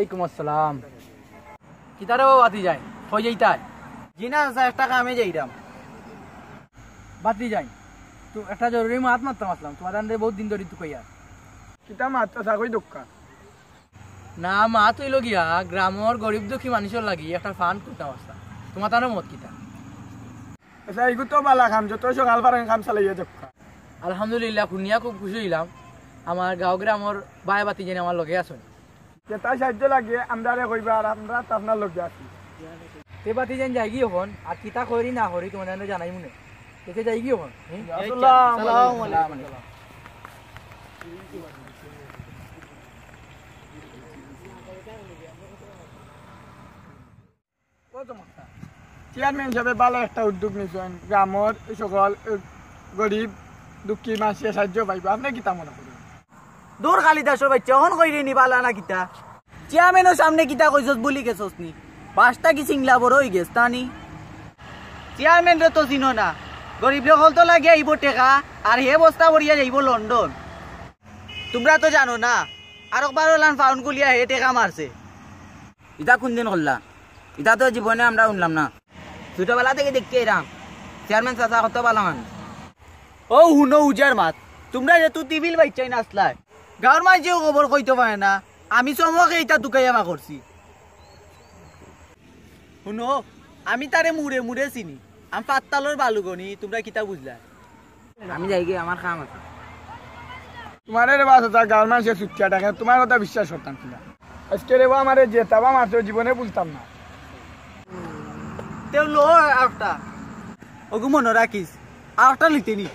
ওয়ালাইকুম আসসালাম। কিতারে ও বাতি যায়? হয়ে যাইতাই জি না স্যার একটা কামে যাইতাম। বাতি যাই তো একটা জরুরি মাত মারতাম আসলাম। তোমার বহুত দিন ধরে তুই কইয়া কিতা মাত্রা থাকই দোকান? না মা তুই লগিয়া গ্রামর গরিব দুঃখী মানুষের লাগি একটা ফান করতাম আসলাম তোমার তার মত কিতা? আচ্ছা এগুলো তো বালা খাম যত সকাল পারেন খাম চালাইয়া দোকান। আলহামদুলিল্লাহ শুনিয়া খুব খুশি হইলাম আমার গাঁও গ্রামর বাই বাতি যেন আমার লগে আসুন যেটা সাহায্য লাগে আমরা কইবা আর আমরা তো আপনার লগে আছি। তে বাতি যেন যাই গিয়ে হন আর কিতা করি না করি তোমার জানো জানাই মনে। এতে যাই গিয়ে হন আসসালামু চেয়ারম্যান হিসাবে ভালো একটা উদ্যোগ নিয়েছেন গ্রামের সকল গরিব দুঃখী মানুষের সাহায্য পাইব। আপনি কিতা মনে করেন? দূর খালি দাসর বাচ্চা হন কইরে নি বালা না কিতা? চেয়ারম্যানের সামনে কিতা কইছস বলি গেছস নি? পাঁচটা কি সিংলা বড় হই গেছ তানি চেয়ারম্যান রে তো চিনো না। গরিব লোকল তো লাগে আইব টেকা আর হে বস্তা ভরিয়া যাইব লন্ডন তোমরা তো জানো না আর একবার লান ফাউন্ড গুলিয়া হে টেকা মারছে ইটা কোন দিন করলা ইটা তো জীবনে আমরা শুনলাম না। ছোটবেলা থেকে দেখতে এরাম চেয়ারম্যান চাচা কত ভালো মানুষ ও হুনো উজার মাত। তোমরা যে তুই টিভিল বাইচাই নাচলাই। গাঁৱৰ মানুহেও খবৰ কইতে পারে না। আমি চমকে এটা দুকাইয়ামা করছি শুনো আমি তারে মুড়ে মুড়ে চিনি। আমি পাত্তালোর বালুগনি তোমরা কিতা বুঝলা আমি যাই গিয়ে আমার কাম আছে। তোমার রে বাস হতা গাঁর মানুষের চুটকিয়া টাকা তোমার কথা বিশ্বাস করতাম কিনা আজকে রে আমার জেতাবা মাত্র জীবনে বুঝতাম না। তেও লো আরেকটা ওগু মনে রাখিস আরেকটা লিতে নি।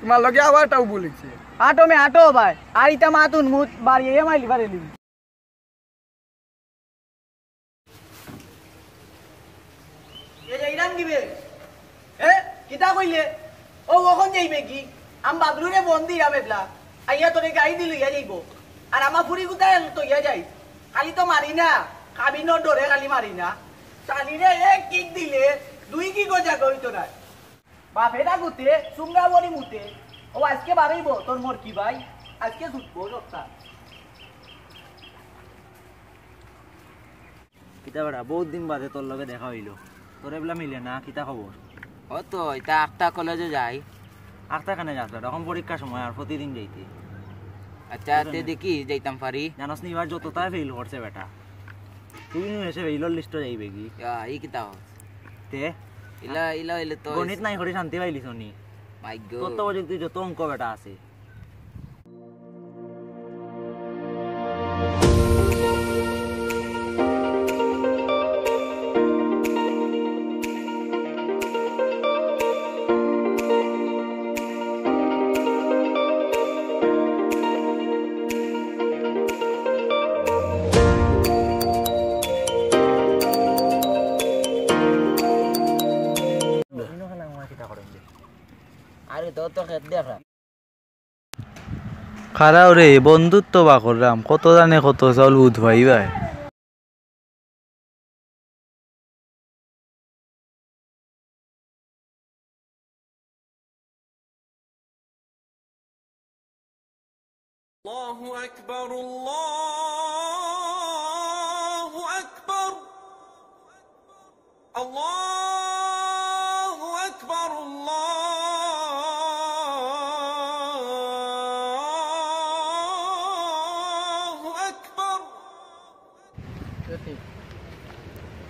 তোমার লগে আবার তাও বলেছে। আটো মে, আটো ভাই। আর ইটা মাতুন, মুত বাড়িয়ে মাইলি পারে লিবি দিবে। এ, কিতা কইলে? ও কখন যাইবে কি? আম বাদরুরে বন্দি আ বেবলা আইয়া তোরে গাড়ি দিল, ইয়া যাইব। আর আমার ফুরি কোথায় তো ইয়া যাই। খালি তো মারি না। কাবিনর ডরে খালি মারি না। চালিরে এক কিক দিলে, দুই কি গজা কইতো না বাপেরা গুতে সুঙ্গা বলি মুতে ও আজকে বাড়াইব? তোর মোর কি ভাই? আজকে ছুটবো রক্তা। কিতা বেড়া বহুত দিন বাদে তোর লগে দেখা হইল। তোর এগুলা মিলে না কিতা খবর? ও তো এটা একটা কলেজে যাই। আখতা কেন যাস বেটা? এখন পরীক্ষার সময় আর প্রতিদিন যাইতে। আচ্ছা তে দেখি যাইতাম পারি জানাস নি এবার যত তাই ফেল করছে বেটা। তুই নি এসে ফেইলর লিস্ট যাইবে কি? ই কিতা তে? ইলা ইলা ইলে তো গণিত নাই করে শান্তি পাইলিস নি? মাই তোর তো প্রযুক্তি যত অঙ্ক বেটা আছে? খারাও রে বন্ধুত্ব বা করলাম কত জানে কত চাউল বুধ ভাই الله أكبر الله أكبر الله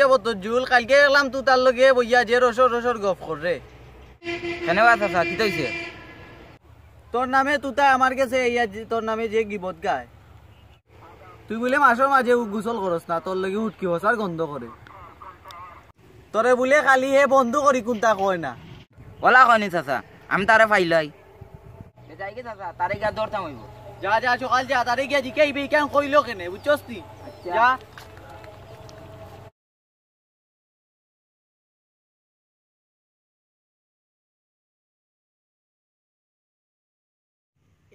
যাব তো জুল কালকে গেলাম তু তার লগে বইয়া যে রসর রসর গপ করে কেন চাচা কি তৈছে? তোর নামে তুতা আমার কাছে ইয়া তোর নামে যে গিবত গায়। তুই বলে মাসের মাঝে গোসল করস না তোর লগে উঠকি হসার গন্ধ করে তোরে বলে খালি হে বন্ধু করি কোনটা কয় না। ওলা কয়নি চাচা আমি তারে পাইলাই যাই কি চাচা তারে গা দৌড়তাম হইব যা যা সকাল যা তারে গিয়া জিকাইবি কেন কইলো কেনে বুঝছস তুই যা।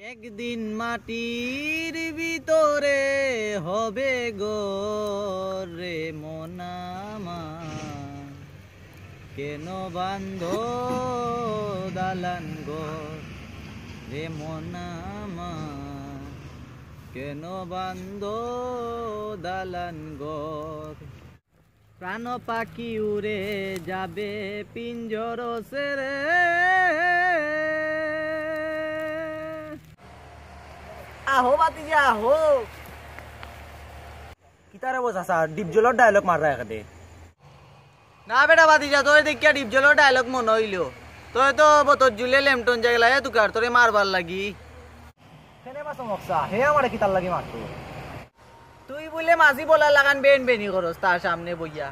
একদিন মাটির ভিতরে হবে গোরে মনামা কেন বান্ধ দালান গর রে মনামা কেন বান্ধ দালান গর প্রাণ পাখি উড়ে যাবে পিঞ্জর সেরে। আহো যে আহো। কিতারে বসা স্যার ডিপ জলের ডায়লগ মার রাখা দে না বেটা যা তোর দেখিয়া ডিপ জলের ডায়লগ মনে হইল। তোর তো বতর জুলে লেমটন জায়গা লাগে তুকার তোরে মারবার লাগি। কেনে বা সমস্যা হে আমার কিতার লাগি মারতো তুই বলে মাঝি বলা লাগান বেন বেনি করস তার সামনে বইয়া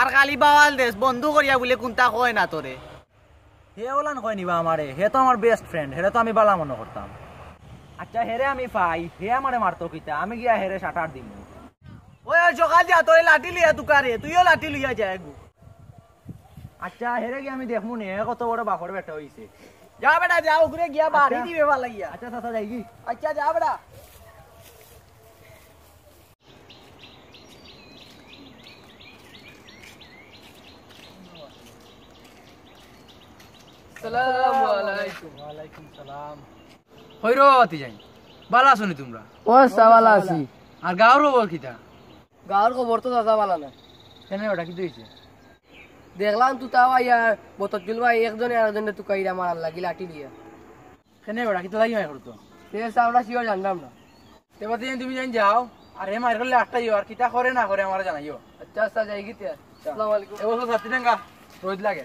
আর খালি বাওয়াল দেশ বন্ধু করিয়া বলে কোনটা কয় না তোরে হে ওলান কয় নিবা আমারে হে তো আমার বেস্ট ফ্রেন্ড হেরে তো আমি বালা মনে করতাম আচ্ছা হেরে আমি পাই হে আমারে মারতো কিতা আমি গিয়া হেরে সাটার দিম। ওই ওই সকাল যা তোরে লাঠি লিয়া তুকারে তুইও লাঠি লিয়া যায় গু। আচ্ছা হেরে গিয়ে আমি দেখমু নি হে কত বড় বাপর বেটা হইছে। যা বেটা যা ওগুলো গিয়া বাড়ি দিবে ভালো লাগিয়া আচ্ছা চাচা যাই কি আচ্ছা যা বেটা। আসসালামু আলাইকুম। ওয়ালাইকুম সালাম। হইরতি যাই। বালা শুনি তোমরা। ও সাবালা আছি। আর গাঁর খবর কিতা গাঁৱৰ খবৰ তো দাদা পালা নাই। কেনে ওটা কি হইছে দেখলাম তো তাও আইয়া বতর জুলবা একজনে আরেকজনে তুকাইরা মারার লাগি লাঠি দিয়া। কেনে ওটা কিতা লাগি মাই করতো সে আমরা শিওর জানলাম না। এবার দিন তুমি জানি যাও। আর হে মার করলে আটটা আর কিতা করে না করে আমার জানাইও। আচ্ছা আচ্ছা যাই গিয়ে আসসালামু আলাইকুম। এবছর সাতটি টাঙ্গা রোজ লাগে।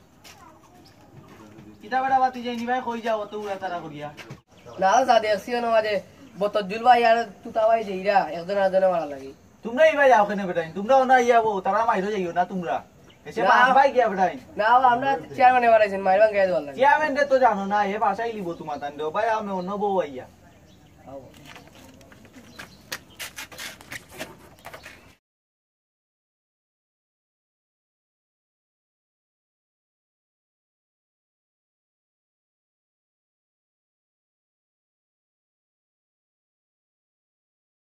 কিতা বেটা বাতি যাই নিবাই কই যাও তো উড়া তারা করিয়া। না যা দেখছি না মাঝে বতর জুলবা ইয়ার তু তাওয়াই যেইরা একজন আরেকজনে মারার লাগি। তোমরা ইবাই যাও কেনে বেটাই তোমরা না ইয়াবো তারা মাইরো যাইও না তোমরা। এসে না। মারবাই গিয়া বেটাই না আমরা চেয়ারম্যানে মারাইছেন মারবান গায়ে দেওয়ার লাগে। চেয়ারম্যান তো জানো না এ ভাষাই লিব তোমার তান ভাই আমি অন্য বউ আইয়া।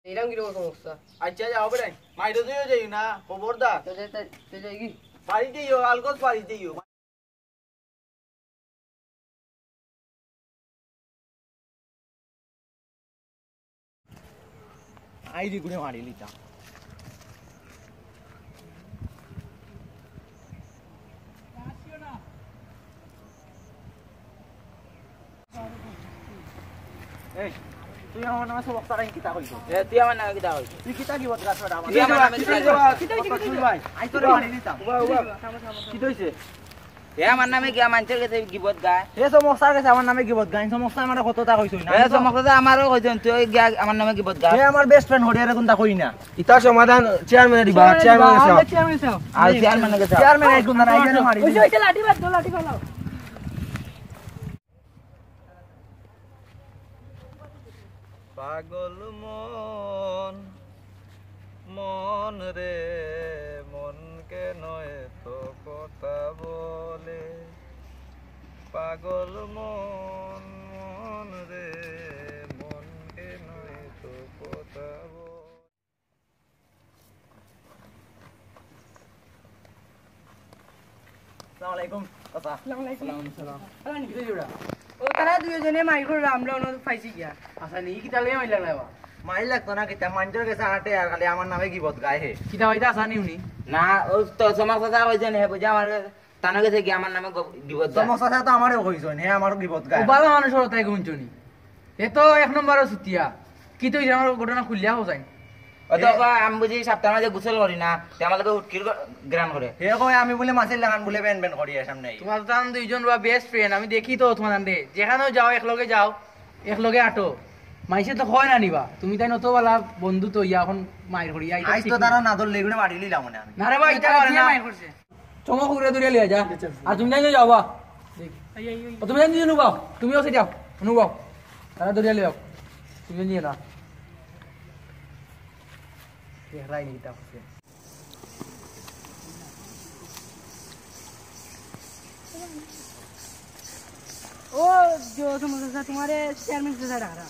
এইরকম কীরকম সমস্যা আচ্ছা যাও বেটাই মাইরো যাইও যাইও না খবরদার তো যাই যাই কি বাড়ি যাইও আলগোস বাড়ি যাইও আইডি গুনে মারি লিতা এই তুই আমার নামে সব তারাই কিতা কইছ? তুই আমার নামে কিতা হইছে তুই কিতা কি বদলা ছড়া আমার? তুই আমার নামে কিতা তুই ভাই আই তোরে মারি দিতাম। কি কইছে? হে আমার নামে গিয়া মানুষের কাছে গিবত গায়? এ সমস্যার কাছে আমার নামে গিবত গাইন সমস্যা আমার কতটা কইছই না হে সমস্যা আমারও কইছেন তুই আমার নামে গিবত গায়। এ আমার বেস্ট ফ্রেন্ড হরিয়ারে কোনটা কই না? ইতার সমাধান চেয়ারম্যানে দিবা চেয়ারম্যানে আর চেয়ারম্যানের কাছে চেয়ারম্যান কোনটা আইজারে মারি পাগল মন মন রে মনকে নয় তো কথা বলে? পাগল মন মন রে মনকে নয় তো কথা আসসালামু আলাইকুম। আসসালামু আলাইকুম আসসালাম ও তারা দুজনে মাই করে আমরা ওনার পাইছি গিয়া। আচ্ছা নি কিতা লে মাইলা না বা? মাইল লাগতো না কিতা মাঞ্জর গেছে আটে আর খালি আমার নামে গিবত গায় হে কিতা হইতা আসা নি উনি? না ও তো সমাজ কথা কইছেন হে বুঝা আমার তানো গেছে কি আমার নামে গিবত সমস্যা তো আমারও কইছেন হে আমার গিবত গায়। বালা মানুষের তাই গুঞ্চনি এ তো এক নম্বর সুতিয়া কি তো আমার ঘটনা খুলিয়া হোসাইন ও তো কয়, আমি বুঝি সপ্তাহ মাঝে গোসল করি না তে আমার লগে হুটকির গ্রান করে হে কয় আমি বলে মাছের লাগান বলে বেন বেন করি সামনে তোমার দুইজন বা বেস্ট ফ্রেন্ড আমি দেখি তো তোমার দে যেখানেও যাও একলগে যাও একলগে আটো। মাইসে তো হয় না নিবা তুমি তাই নতো বালা বন্ধু তো ইয়া এখন মাইর করি এটা আইস ঠিক তো না। তারা না ধরলে এগুলো মারি লিলাম মনে না রে ভাই এটা করে না। চমক উড়ে দূরে লিয়া যা আর তুমি জানি যাও বা। তুমি জানি জানো বাও তুমিও সে যাও। অনু বাও তারা দূরে লিয়াও তুমি জানি না চেহারাই নেই তা হচ্ছে ও जो समझा तुम्हारे चेयरमैन से डाक रहा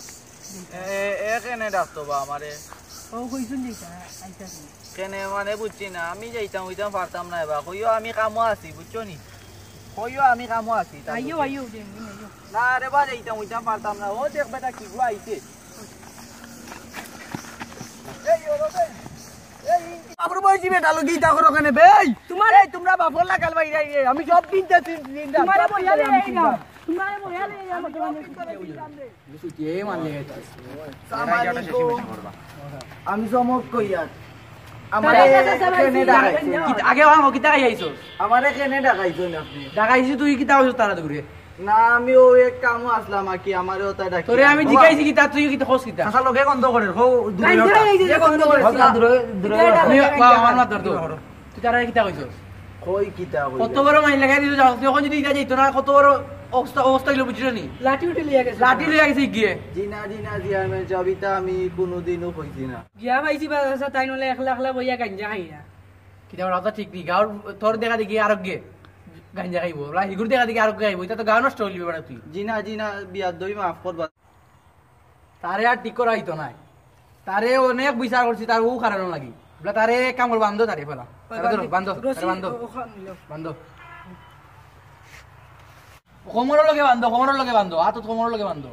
এ কেনে ডাকতো বা আমারে ओ कोई सुन देता है ऐसा কেনে মানে বুঝছি না আমি যাইতাম হইতাম পারতাম না এবার কইও আমি কামো আছি বুঝছো নি কইও আমি কামো আছি তা आइयो आइयो देंगे आइयो না রে বা যাইতাম হইতাম পারতাম না ও দেখ বেটা কি গো আইছে আমার বইছি বেটা বেই তোমার এই তোমরা ভাই আমি সব দিন তোমারে বইয়ালে এই না। আমি আমি কেনে আগে ডাকাইছো কেনে ডাকাইছি তুই কিতা তারা দূরে না আমিও এক কাম আসলাম আর কি আমারও তাই ডাকি। কত বড় মাইন লাগাই দিছ যখন যদি ইটা যাইতো না কত বড় অবস্থা নি? লাঠি লাঠি লিয়া গেছে গিয়ে। জিনা জিনা জিয়া মে জবিতা আমি কোনোদিনও কইছি গিয়া ভাইছি আচ্ছা, তাই নলে একলা একলা বইয়া গাঞ্জা খাইয়া। কি তা ঠিক দি গাঁর তোর দেখা দেখি আর গাঞ্জা খাইবো। লা হিগুর দেখা দেখি আরোগ্য খাইবো এটা তো গাঁ নষ্ট হইলি বেড়া তুই। জিনা জিনা বিয়ার দই মাফ করবা। তারে আর ঠিক করা হইতো নাই। তারে অনেক বিচার করছি তার ও কারণ লাগি। বলে তারে কামড় বান্ধ তারে ফেলা বান্ধ বান্ধ বান্ধ। কোমরের লগে বান্ধ কোমরের লগে বান্ধ হাতত কোমরের লগে বান্ধ।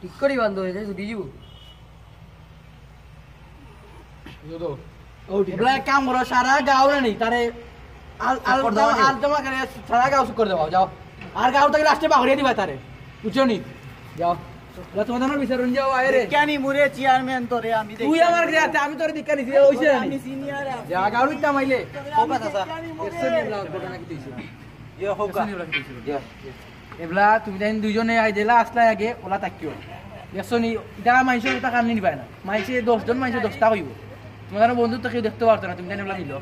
ঠিক করি বান্ধ হয়ে যায় যদি কাম করো সারা গাঁও না নেই তারে আল আল আল জমা করে সারা গাঁও করে দেওয়া যাও। আর গাঁও থেকে লাস্টে বাহরিয়ে দিবা তারে বুঝছ নি? যাও। আমি তোর নিছি ইয়ে এবলা তুমি তাই দুইজনে আই দিলা আসলা আগে ওলা তাকিও। দেখছ নি এটা মানুষের এটা কান নিবাই না। মানুষে দশজন মানুষে দশটা হইব। তোমাদের বন্ধু তো কেউ দেখতে পারতো না, তুমি এবলা নিল।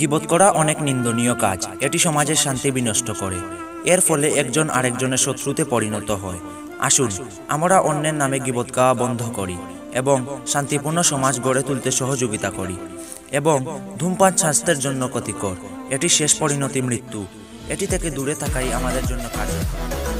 গিবত করা অনেক নিন্দনীয় কাজ, এটি সমাজের শান্তি বিনষ্ট করে। এর ফলে একজন আরেকজনের শত্রুতে পরিণত হয়। আসুন, আমরা অন্যের নামে গিবত গাওয়া বন্ধ করি। এবং শান্তিপূর্ণ সমাজ গড়ে তুলতে সহযোগিতা করি। এবং ধূমপান স্বাস্থ্যের জন্য ক্ষতিকর। এটি শেষ পরিণতি মৃত্যু। এটি থেকে দূরে থাকাই আমাদের জন্য কার্যকর।